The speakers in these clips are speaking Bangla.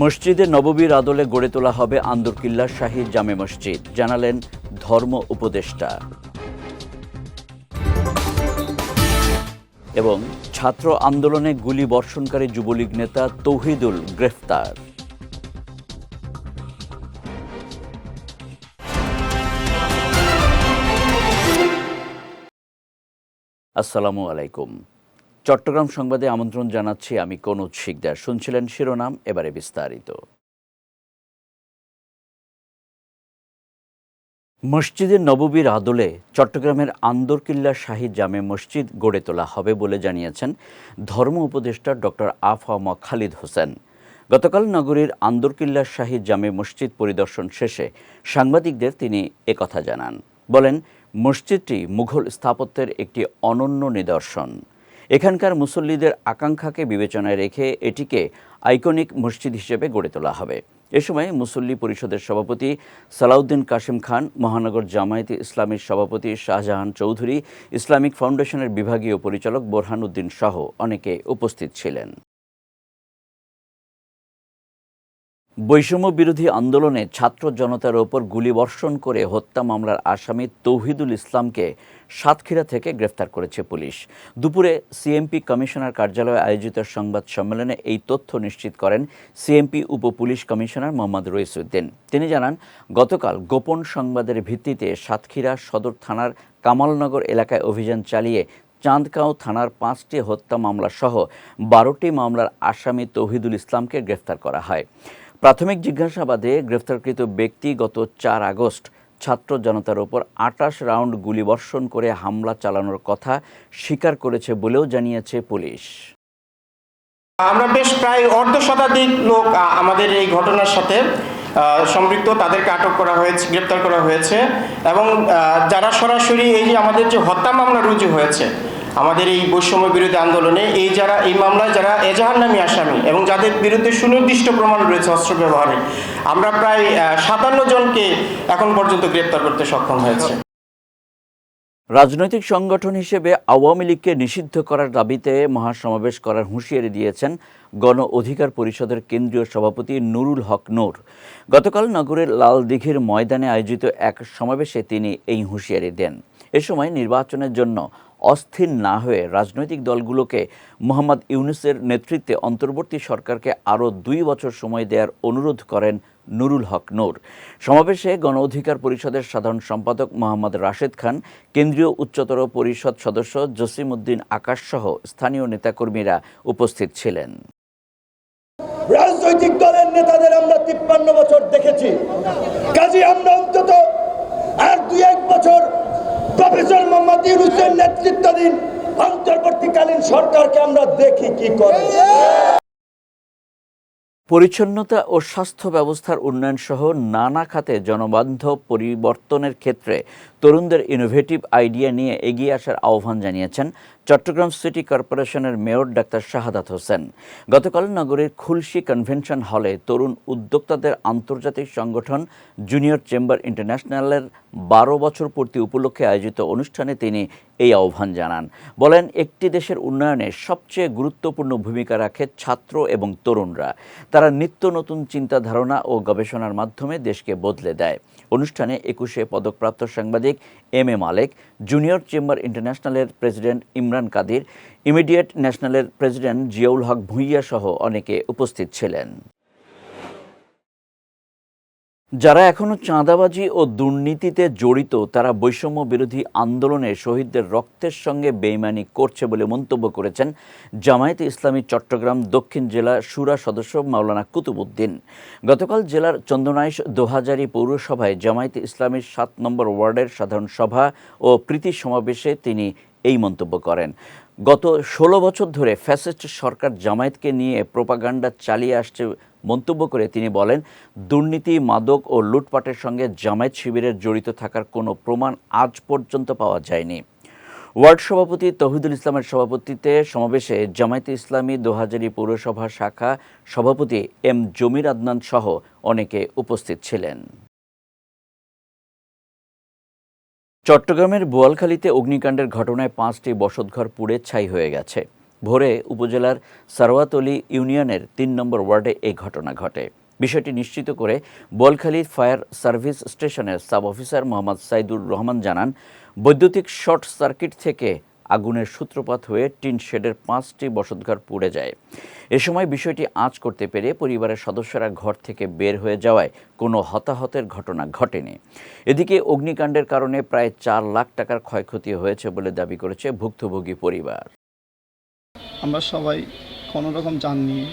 মসজিদে নববীর আদলে গড়ে তোলা হবে আন্দরকিল্লা শাহী জামে মসজিদ। জানালেন ধর্ম উপদেষ্টা। এবং ছাত্র আন্দোলনে গুলি বর্ষণকারী যুবলীগ নেতা তৌহিদুল গ্রেফতার। আসসালামু আলাইকুম। চট্টগ্রাম সংবাদে আমন্ত্রণ জানাচ্ছি আমি কনুজ শিকদার। শুনছিলেন শিরোনাম, এবারে বিস্তারিত। মসজিদের নববীর আদলে চট্টগ্রামের আন্দরকিল্লা শাহী জামে মসজিদ গড়ে তোলা হবে বলে জানিয়েছেন ধর্ম উপদেষ্টা ডক্টর আফামা খালিদ হোসেন। গতকাল নগরীর আন্দরকিল্লা শাহী জামে মসজিদ পরিদর্শন শেষে সাংবাদিকদের তিনি একথা জানান। বলেন, মসজিদটি মুঘল স্থাপত্যের একটি অনন্য নিদর্শন। এখানকার মুসল্লিদের আকাঙ্ক্ষাকে বিবেচনায় রেখে এটিকে আইকনিক মসজিদ হিসেবে গড়ে তোলা হবে। এ সময় মুসল্লি পরিষদের সভাপতি সালাউদ্দিন কাশিম খান, মহানগর জামায়াতে ইসলামীর সভাপতি শাহজাহান চৌধুরী, ইসলামিক ফাউন্ডেশনের বিভাগীয় পরিচালক বোরহান উদ্দিন সহ অনেকে উপস্থিত ছিলেন। বৈষম্য বিরোধী আন্দোলনে ছাত্র জনতার ওপর গুলিবর্ষণ করে হত্যা মামলার আসামি তৌহিদুল ইসলামকে সাতক্ষীরা থেকে গ্রেফতার করেছে পুলিশ। দুপুরে সিএমপি কমিশনার কার্যালয়ে আয়োজিত সংবাদ সম্মেলনে এই তথ্য নিশ্চিত করেন সিএমপি উপ পুলিশ কমিশনার মোহাম্মদ রইসুদ্দিন তিনি জানান, গতকাল গোপন সংবাদের ভিত্তিতে সাতক্ষীরা সদর থানার কামালনগর এলাকায় অভিযান চালিয়ে চাঁদগাঁও থানার পাঁচটি হত্যা মামলা সহ বারোটি মামলার আসামি তৌহিদুল ইসলামকে গ্রেফতার করা হয়। প্রাথমিক জিজ্ঞাসাবাদে গ্রেফতারকৃত ব্যক্তি গত চার আগস্ট ছাত্র জনতার ওপর আটাশ রাউন্ড গুলিবর্ষণ করে হামলা চালানোর কথা স্বীকার করেছে বলেও জানিয়েছে পুলিশ। আমরা বেশ প্রায় অর্ধ শতাধিক লোক আমাদের এই ঘটনার সাথে সম্পৃক্ত, তাদেরকে আটক করা হয়েছে, গ্রেপ্তার করা হয়েছে এবং যারা সরাসরি এই যে আমাদের যে হত্যা মামলা রুজু হয়েছে আমাদের এই বৈষম্য বিরোধী আন্দোলনে এই যারা, এই মামলায় যারা এজাহার নামী আসামি এবং যাদের বিরুদ্ধে সুনির্দিষ্ট প্রমাণ রয়েছে অস্ত্র ব্যবহারে, আমরা প্রায় সাতান্ন জনকে এখন পর্যন্ত গ্রেপ্তার করতে সক্ষম হয়েছে। রাজনৈতিক সংগঠন হিসেবে আওয়ামী লীগকে নিষিদ্ধ করার দাবিতে মহাসমাবেশ করার হুঁশিয়ারি দিয়েছেন গণ অধিকার পরিষদের কেন্দ্রীয় সভাপতি নুরুল হক নূর। গতকাল নগরের লাল লালদিঘির ময়দানে আয়োজিত এক সমাবেশে তিনি এই হুঁশিয়ারি দেন। এ সময় নির্বাচনের জন্য অস্থির না হয়ে রাজনৈতিক দলগুলোকে মোহাম্মদ ইউনুসের নেতৃত্বে অন্তর্বর্তী সরকারকে আরও দুই বছর সময় দেওয়ার অনুরোধ করেন নুরুল হক নূর। সমাবেশে গণ অধিকার পরিষদের সাধারণ সম্পাদক মোহাম্মদ রাশেদ খান, কেন্দ্রীয় উচ্চতর পরিষদ সদস্য জসিম উদ্দিন আকাশ সহ স্থানীয় নেতাকর্মীরা উপস্থিত ছিলেন। রাজনৈতিক দলের নেতাদের আমরা তিপ্পান্ন বছর দেখেছি। কাজে আমরা অন্তত আর দুই এক বছর প্রফেসর মোহাম্মদ ইউনুসের নেতৃত্বাধীন অন্তর্বর্তীকালীন সরকারকে আমরা দেখি কি করে। পরিচ্ছন্নতা ও স্বাস্থ্য ব্যবস্থার উন্নয়ন সহ নানা খাতে জনবান্ধব পরিবর্তনের ক্ষেত্রে তরুণদের ইনোভেটিভ আইডিয়া নিয়ে এগিয়ে আসার আহ্বান জানিয়েছেন চট্টগ্রাম সিটি কর্পোরেশনের মেয়র ডাক্তার শাহাদাত হোসেন। গতকাল নগরীর খুলশি কনভেনশন হলে তরুণ উদ্যোক্তাদের আন্তর্জাতিক সংগঠন জুনিয়র চেম্বার ইন্টারন্যাশনালের বারো বছর পূর্তি উপলক্ষে আয়োজিত অনুষ্ঠানে তিনি এই আহ্বান জানান। বলেন, একটি দেশের উন্নয়নে সবচেয়ে গুরুত্বপূর্ণ ভূমিকা রাখে ছাত্র এবং তরুণরা। তারা নিত্য নতুন চিন্তা ধারণা ও গবেষণার মাধ্যমে দেশকে বদলে দেয়। অনুষ্ঠানে একুশে পদকপ্রাপ্ত সাংবাদিক M A Malek, junior chamber ইন্টারন্যাশনালের president Imran Kadir, immediate ন্যাশনালের প্রেসিডেন্ট জিয়াউল হক ভুঁইয়া সহ অনেকে উপস্থিত ছিলেন। যারা এখনও চাঁদাবাজি ও দুর্নীতিতে জড়িত, তারা বৈষম্য বিরোধী আন্দোলনে শহীদদের রক্তের সঙ্গে বেইমানি করছে বলে মন্তব্য করেছেন জামায়াতে ইসলামী চট্টগ্রাম দক্ষিণ জেলা সুরা সদস্য মাওলানা কুতুবুদ্দিন গতকাল জেলার চন্দনাইশ দোহাজারি পৌরসভায় জামায়াতে ইসলামীর সাত নম্বর ওয়ার্ডের সাধারণ সভা ও প্রীতি সমাবেশে তিনি এই মন্তব্য করেন। গত ষোলো বছর ধরে ফ্যাসিস্ট সরকার জামায়াতকে নিয়ে প্রোপাগান্ডা চালিয়ে আসছে মন্তব্য করে তিনি বলেন, দুর্নীতি, মাদক ও লুটপাটের সঙ্গে জামায়াত শিবিরের জড়িত থাকার কোনো প্রমাণ আজ পর্যন্ত পাওয়া যায়নি। ওয়ার্ড সভাপতি তহিদুল ইসলামের সভাপতিত্বে সমাবেশে জামায়াতে ইসলামী দোহাজারি পৌরসভা শাখা সভাপতি এম জমির আদনান সহ অনেকে উপস্থিত ছিলেন। চট্টগ্রামের বোয়ালখালীতে অগ্নিকাণ্ডের ঘটনায় পাঁচটি বসতঘর পুড়ে ছাই হয়ে গেছে। ভোরে উপজেলার সারওয়াতলি ইউনিয়নের তিন নম্বর ওয়ার্ডে এই ঘটনা ঘটে। বিষয়টি নিশ্চিত করে বলখালী ফায়ার সার্ভিস স্টেশনের সাব অফিসার মোহাম্মদ সাইদুর রহমান জানান, বৈদ্যুতিক শর্ট সার্কিট থেকে আগুনের সূত্রপাত হয়ে টিন শেডের পাঁচটি বসতঘর পুড়ে যায়। এ সময় বিষয়টি আঁচ করতে পেরে পরিবারের সদস্যরা ঘর থেকে বের হয়ে যাওয়ায় কোনো হতাহতের ঘটনা ঘটেনি। এদিকে অগ্নিকাণ্ডের কারণে প্রায় চার লাখ টাকার ক্ষয়ক্ষতি হয়েছে বলে দাবি করেছে ভুক্তভোগী পরিবার। আমরা সবাই কোনো রকম যান নিয়ে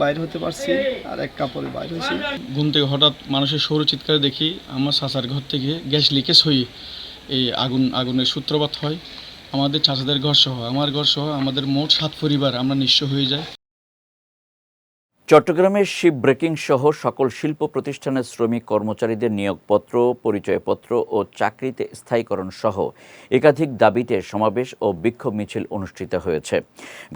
বাইর হতে পারছি আর এক কাপড়ে বাইর হয়েছি। ঘুম থেকে হঠাৎ মানুষের সৌর চিৎকারে দেখি, আমার চাচার ঘর থেকে গ্যাস লিকেজ হয়ে এই আগুন, আগুনের সূত্রপাত হয়। আমাদের চাচাদের ঘর সহ আমার ঘর সহ আমাদের মোট সাত পরিবার আমরা নিঃস্ব হয়ে যাই। চট্টগ্রামের শিপ ব্রেকিং সহ সকল শিল্প প্রতিষ্ঠানের শ্রমিক কর্মচারীদের নিয়োগপত্র, পরিচয়পত্র ও চাকরিতে স্থায়ীকরণ সহ একাধিক দাবিতে সমাবেশ ও বিক্ষোভ মিছিল অনুষ্ঠিত হয়েছে।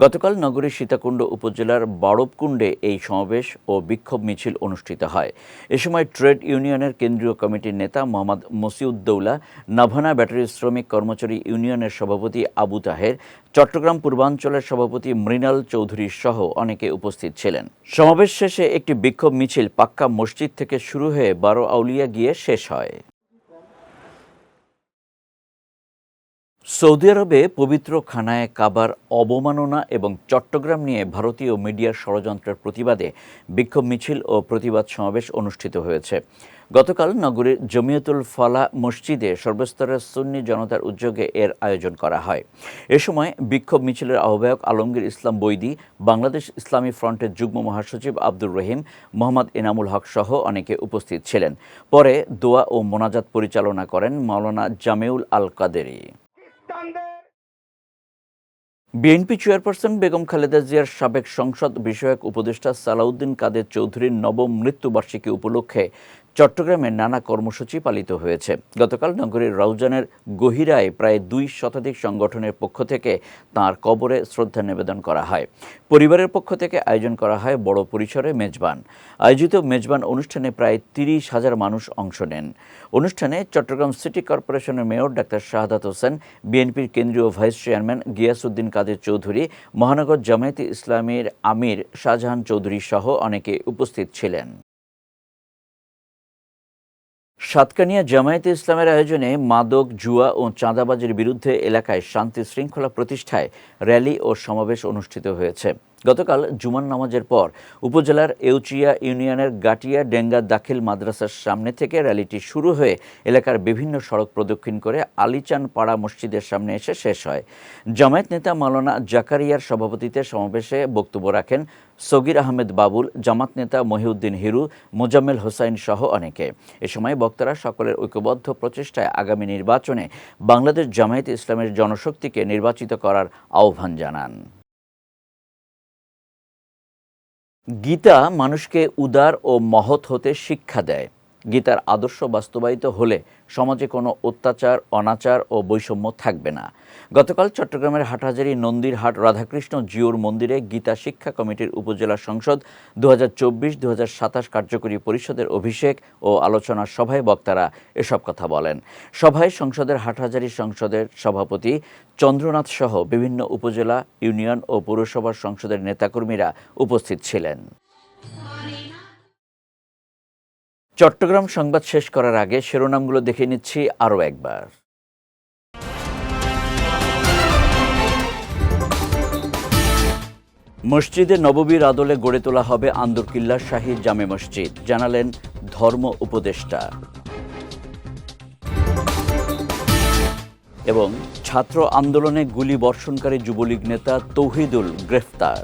গতকাল নগরীর সীতাকুণ্ড উপজেলার বাড়বকুণ্ডে এই সমাবেশ ও বিক্ষোভ মিছিল অনুষ্ঠিত হয়। এ সময় ট্রেড ইউনিয়নের কেন্দ্রীয় কমিটির নেতা মোহাম্মদ মসিউদ্দৌলা, নাভানা ব্যাটারি শ্রমিক কর্মচারী ইউনিয়নের সভাপতি আবু তাহের চট্টগ্রাম পূর্বাঞ্চলের সভাপতি মৃণাল চৌধুরী সহ অনেকে উপস্থিত ছিলেন। সমাবেশ শেষে একটি বিক্ষোভ মিছিল পাক্কা মসজিদ থেকে শুরু হয়ে বারো আউলিয়া গিয়ে শেষ হয়। সৌদি আরবে পবিত্র খানায় কাবার অবমাননা এবং চট্টগ্রাম নিয়ে ভারতীয় মিডিয়ার ষড়যন্ত্রের প্রতিবাদে বিক্ষোভ মিছিল ও প্রতিবাদ সমাবেশ অনুষ্ঠিত হয়েছে। গতকাল নগরীর জমিয়তুল ফালা মসজিদে সর্বস্তরের সুন্নি জনতার উদ্যোগে এর আয়োজন করা হয়। এ সময় বিক্ষোভ মিছিলের আহ্বায়ক আলমগীর ইসলাম বৈদি, বাংলাদেশ ইসলামী ফ্রন্টের যুগ্ম মহাসচিব আব্দুর রহিম, মোহাম্মদ এনামুল হক সহ অনেকে উপস্থিত ছিলেন। পরে দোয়া ও মোনাজাত পরিচালনা করেন মাওলানা জামেউল আল কাদেরি বিএনপি চেয়ারপারসন বেগম খালেদা জিয়ার সাবেক সংসদ বিষয়ক উপদেষ্টা সালাউদ্দিন কাদের চৌধুরীর নবম মৃত্যুবার্ষিকী উপলক্ষে চট্টগ্রামে নানা কর্মসূচি পালিত হয়েছে। গতকাল নগরীর রাউজানের গহিরায় প্রায় দুই শতাধিক সংগঠনের পক্ষ থেকে তার কবরে শ্রদ্ধা নিবেদন করা হয়। পরিবারের পক্ষ থেকে আয়োজন করা হয় বড় পরিসরে মেজবান। আয়োজিত মেজবান অনুষ্ঠানে প্রায় তিরিশ হাজার মানুষ অংশ নেন। অনুষ্ঠানে চট্টগ্রাম সিটি কর্পোরেশনের মেয়র ডাক্তার শাহাদাত হোসেন, বিএনপির কেন্দ্রীয় ভাইস চেয়ারম্যান গিয়াসউদ্দিন কাদের চৌধুরী, মহানগর জামায়াতে ইসলামীর আমির শাহজাহান চৌধুরী সহ অনেকে উপস্থিত ছিলেন। সাতকানিয়া জামায়াতে ইসলামের আয়োজনে মাদক, জুয়া ও চাঁদাবাজির বিরুদ্ধে এলাকায় শান্তি শৃঙ্খলা প্রতিষ্ঠায় র্যালি ও সমাবেশ অনুষ্ঠিত হয়েছে। গতকাল জুমান নামাজের পর উপজেলার এউচিয়া ইউনিয়নের গাটিয়া ডেঙ্গা দাখিল মাদ্রাসার সামনে থেকে র্যালিটি শুরু হয়ে এলাকার বিভিন্ন সড়ক প্রদক্ষিণ করে আলিচান পাড়া মসজিদের সামনে এসে শেষ হয়। জামায়াত নেতা মাওলানা জাকারিয়ার সভাপতিতে সমাবেশে বক্তব্য রাখেন সগির আহমেদ বাবুল, জামাত নেতা মহিউদ্দিন হিরু, মোজাম্মেল হোসাইন সহ অনেকে। এ সময় বক্তারা সকলের ঐক্যবদ্ধ প্রচেষ্টায় আগামী নির্বাচনে বাংলাদেশ জামায়াত ইসলামের জনশক্তিকে নির্বাচিত করার আহ্বান জানান। গীতা মানুষকে উদার ও মহৎ হতে শিক্ষা দেয়। গীতার আদর্শ বাস্তবায়িত হলে সমাজে কোনো অত্যাচার, অনাচার ও বৈষম্য থাকবে না। গতকাল চট্টগ্রামের হাটহাজারী নন্দীর হাট রাধাকৃষ্ণ জিওর মন্দিরে গীতা শিক্ষা কমিটির উপজেলা সংসদ দু হাজার চব্বিশ সাতাশ কার্যকরী পরিষদের অভিষেক ও আলোচনা সভায় বক্তারা এসব কথা বলেন। সভায় সংসদের হাটহাজারী সংসদের সভাপতি চন্দ্রনাথ সহ বিভিন্ন উপজেলা, ইউনিয়ন ও পৌরসভার সংসদের নেতাকর্মীরা উপস্থিত ছিলেন। চট্টগ্রাম সংবাদ শেষ করার আগে শিরোনামগুলো দেখে নিচ্ছি আরও একবার। মসজিদে নববীর আদলে গড়ে তোলা হবে আন্দরকিল্লা শাহী জামে মসজিদ, জানালেন ধর্ম উপদেষ্টা। এবং ছাত্র আন্দোলনে গুলি বর্ষণকারী যুবলীগ নেতা তৌহিদুল গ্রেফতার।